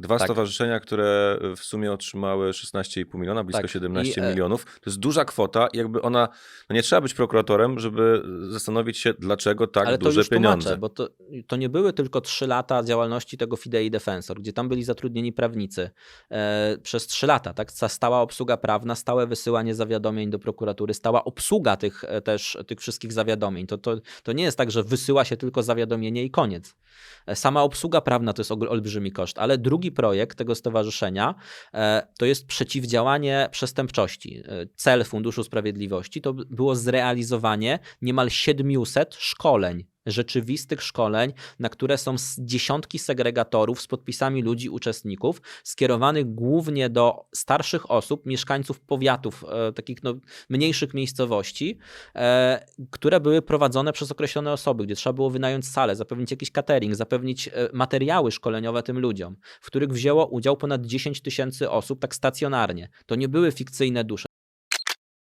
Dwa Tak. stowarzyszenia, które w sumie otrzymały 16,5 miliona, blisko Tak. 17 I, e, milionów. To jest duża kwota i jakby ona, no nie trzeba być prokuratorem, żeby zastanowić się, dlaczego tak Ale to duże już pieniądze. tłumaczę, bo to, to nie były tylko trzy lata działalności tego Fidei Defensor, gdzie tam byli zatrudnieni prawnicy e, przez trzy lata, tak? Sta- Stała obsługa prawna, stałe wysyłanie zawiadomień do prokuratury, stała obsługa tych e, też tych wszystkich zawiadomień. To, to, to nie jest tak, że wysyła się tylko zawiadomienie i koniec. E, Sama obsługa prawna to jest ol- olbrzymi koszt, ale drugi projekt tego stowarzyszenia e, to jest przeciwdziałanie przestępczości. E, Cel Funduszu Sprawiedliwości to było zrealizowanie niemal 700 szkoleń rzeczywistych szkoleń, na które są dziesiątki segregatorów z podpisami ludzi, uczestników, skierowanych głównie do starszych osób, mieszkańców powiatów, e, takich no, mniejszych miejscowości, e, które były prowadzone przez określone osoby, gdzie trzeba było wynająć salę, zapewnić jakiś catering, zapewnić e, materiały szkoleniowe tym ludziom, w których wzięło udział ponad 10 tysięcy osób tak stacjonarnie. To nie były fikcyjne dusze.